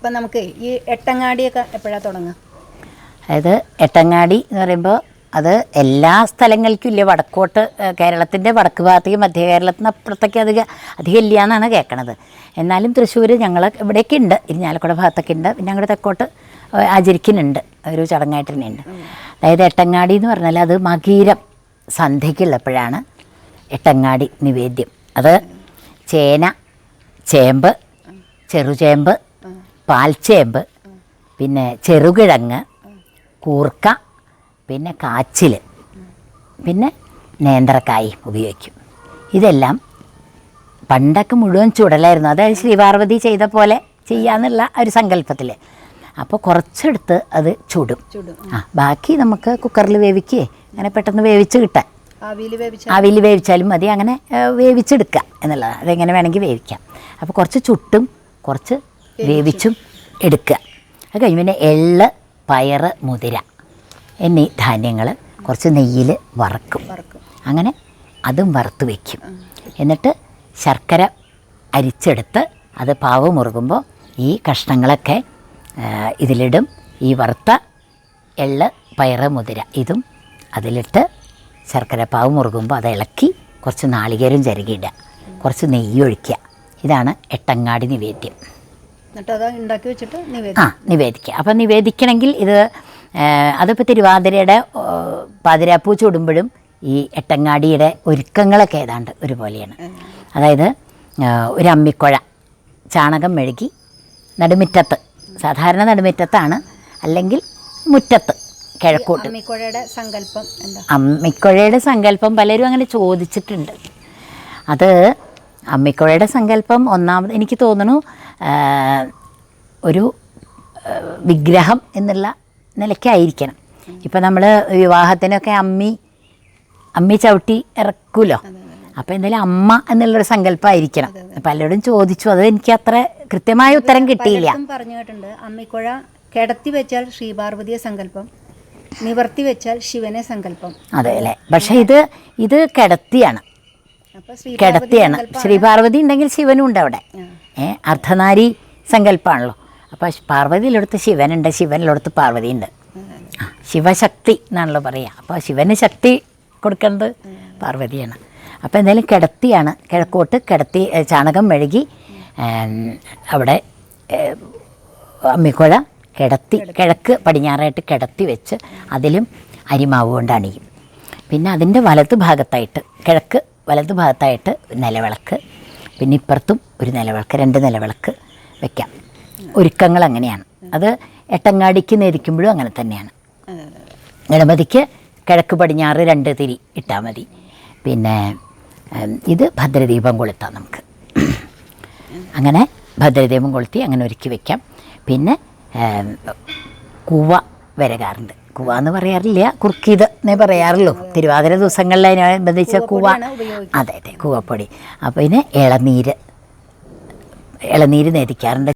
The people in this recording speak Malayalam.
ഇപ്പം നമുക്ക് ഈ എട്ടങ്ങാടിയൊക്കെ എപ്പോഴാണ് തുടങ്ങുക? അതായത് എട്ടങ്ങാടി എന്ന് പറയുമ്പോൾ അത് എല്ലാ സ്ഥലങ്ങൾക്കും ഇല്ല. വടക്കോട്ട് കേരളത്തിന്റെ വടക്ക് ഭാഗത്തേക്ക് മധ്യ കേരളത്തിന് അപ്പുറത്തേക്ക് അധികം അധികം ഇല്ല എന്നാണ് കേൾക്കണത്. എന്നാലും തൃശ്ശൂർ ഞങ്ങൾ ഇവിടെയൊക്കെ ഉണ്ട് ഇരിഞ്ഞാലക്കുട ഭാഗത്തൊക്കെ ഉണ്ട് പിന്നെ ഞങ്ങളുടെ തെക്കോട്ട് ആചരിക്കുന്നുണ്ട്. ഒരു ചടങ്ങായിട്ട് തന്നെയുണ്ട്. അതായത് എട്ടങ്ങാടി എന്ന് പറഞ്ഞാൽ അത് മകീരം സന്ധ്യയ്ക്കുള്ളപ്പോഴാണ് എട്ടങ്ങാടി നിവേദ്യം. അത് ചേന ചേമ്പ് ചെറുചേമ്പ് പാൽച്ചേമ്പ് പിന്നെ ചെറുകിഴങ്ങ് കൂർക്ക പിന്നെ കാച്ചിൽ പിന്നെ നേന്ത്രക്കായും ഉപയോഗിക്കും. ഇതെല്ലാം പണ്ടൊക്കെ മുഴുവൻ ചുടലായിരുന്നു. അതായത് ശ്രീപാർവതി ചെയ്ത പോലെ ചെയ്യാന്നുള്ള ഒരു സങ്കല്പത്തിൽ അപ്പോൾ കുറച്ചെടുത്ത് അത് ചുടും. ആ. ബാക്കി നമുക്ക് കുക്കറിൽ വേവിക്കുകയെ അങ്ങനെ പെട്ടെന്ന് വേവിച്ച് കിട്ടാൻ. ആവിയിൽ വേവിച്ച ആവിയിൽ വേവിച്ചാലും മതി. അങ്ങനെ വേവിച്ചെടുക്കുക എന്നുള്ളതാണ്. അതെങ്ങനെ വേണമെങ്കിൽ വേവിക്കാം. അപ്പോൾ കുറച്ച് ചുട്ടും കുറച്ച് വേവിച്ചും എടുക്കുക. അത് കഴിഞ്ഞ് പിന്നെ എള്ള് പയറ് മുതിര എന്നീ ധാന്യങ്ങൾ കുറച്ച് നെയ്യിൽ വറക്കും. അങ്ങനെ അതും വറുത്ത് വയ്ക്കും എന്നിട്ട് ശർക്കര അരിച്ചെടുത്ത് അത് പാവ് മുറുകുമ്പോൾ ഈ കഷ്ണങ്ങളൊക്കെ ഇതിലിടും. ഈ വറുത്ത എള്ള് പയറ് മുതിര ഇതും അതിലിട്ട് ശർക്കര പാവ് മുറുകുമ്പോൾ അത് ഇളക്കി കുറച്ച് നാളികേരം ചരുകിയിടുക. കുറച്ച് നെയ്യ് ഒഴിക്കുക ഇതാണ് എട്ടങ്ങാടി നിവേദ്യം. ഉണ്ടാക്കി വെച്ചിട്ട് ആ നിവേദിക്കും നിവേദിക്കുക. അപ്പം നിവേദിക്കണമെങ്കിൽ ഇത് അതിപ്പോൾ തിരുവാതിരയുടെ പാതിരാപ്പൂ ചൂടുമ്പോഴും ഈ എട്ടങ്ങാടിയുടെ ഒരുക്കങ്ങളൊക്കെ ഏതാണ്ട് ഒരുപോലെയാണ്. അതായത് ഒരു അമ്മിക്കുഴ ചാണകം മെഴുകി നടുമുറ്റത്ത് സാധാരണ നടുമുറ്റത്താണ് അല്ലെങ്കിൽ മുറ്റത്ത് കിഴക്കോട്ട്. അമ്മിക്കുഴയുടെ സങ്കല്പം അമ്മിക്കുഴയുടെ സങ്കല്പം പലരും അങ്ങനെ ചോദിച്ചിട്ടുണ്ട്. അത് അമ്മിക്കുഴയുടെ സങ്കല്പം ഒന്നാമത് എനിക്ക് തോന്നുന്നു ഒരു വിഗ്രഹം എന്നുള്ള നിലയ്ക്കായിരിക്കണം. ഇപ്പം നമ്മൾ വിവാഹത്തിനൊക്കെ അമ്മി അമ്മി ചവിട്ടി ഇറക്കുമല്ലോ അപ്പോൾ എന്തായാലും അമ്മ എന്നുള്ളൊരു സങ്കല്പമായിരിക്കണം പലരോടും ചോദിച്ചു അത് എനിക്ക് അത്ര കൃത്യമായ ഉത്തരം കിട്ടിയില്ല. പറഞ്ഞു കേട്ടിട്ടുണ്ട് അമ്മിക്കുഴ കിടത്തി വെച്ചാൽ ശ്രീപാർവതിയെ സങ്കല്പം നിവർത്തി വെച്ചാൽ ശിവനെ സങ്കല്പം. അതെ അല്ലേ? പക്ഷേ ഇത് ഇത് കിടത്തിയാണ്. കിടത്തിയാണ്. ശ്രീ പാർവതി ഉണ്ടെങ്കിൽ ശിവനും ഉണ്ട് അവിടെ. ഏഹ് അർദ്ധനാരി സങ്കല്പമാണല്ലോ അപ്പോൾ പാർവതിയിലെടുത്ത് ശിവനുണ്ട് ശിവനിലെടുത്ത് പാർവതി ഉണ്ട് ആ, ശിവശക്തി എന്നാണല്ലോ പറയുക അപ്പോൾ ശിവന് ശക്തി കൊടുക്കേണ്ടത് പാർവതിയാണ്. അപ്പോൾ എന്തായാലും കിടത്തിയാണ്. കിഴക്കോട്ട് കിടത്തി ചാണകം മെഴുകി അവിടെ അമ്മിക്കുഴ കിടത്തി കിഴക്ക് പടിഞ്ഞാറായിട്ട് കിടത്തി വെച്ച് അതിലും അരിമാവ് കൊണ്ട് അണിയും. പിന്നെ അതിന്റെ വലത് ഭാഗത്തായിട്ട് കിഴക്ക് വലത് ഭാഗത്തായിട്ട് നിലവിളക്ക് പിന്നെ ഇപ്പുറത്തും ഒരു നിലവിളക്ക് രണ്ട് നിലവിളക്ക് വെക്കാം. ഒരുക്കങ്ങൾ അങ്ങനെയാണ്. അത് എട്ടങ്ങാടിക്ക് നേരിക്കുമ്പോഴും അങ്ങനെ തന്നെയാണ്. ഗണപതിക്ക് കിഴക്ക് പടിഞ്ഞാറ് രണ്ട് തിരി ഇട്ടാൽ മതി. പിന്നെ ഇത് ഭദ്രദീപം കൊളുത്താം നമുക്ക്. അങ്ങനെ ഭദ്രദീപം കൊളുത്തി അങ്ങനെ ഒരുക്കി വെക്കാം. പിന്നെ കൂവ വരകാറുണ്ട്. കൂവ എന്ന് പറയാറില്ല കുർക്കിത് എന്നേ പറയാറുള്ളൂ. തിരുവാതിര ദിവസങ്ങളിൽ അതിനനുബന്ധിച്ച കുവ. അതെ അതെ കുവപ്പൊടി. അപ്പോൾ പിന്നെ ഇളനീര് ഇളനീര് നേദിക്കാറുണ്ട്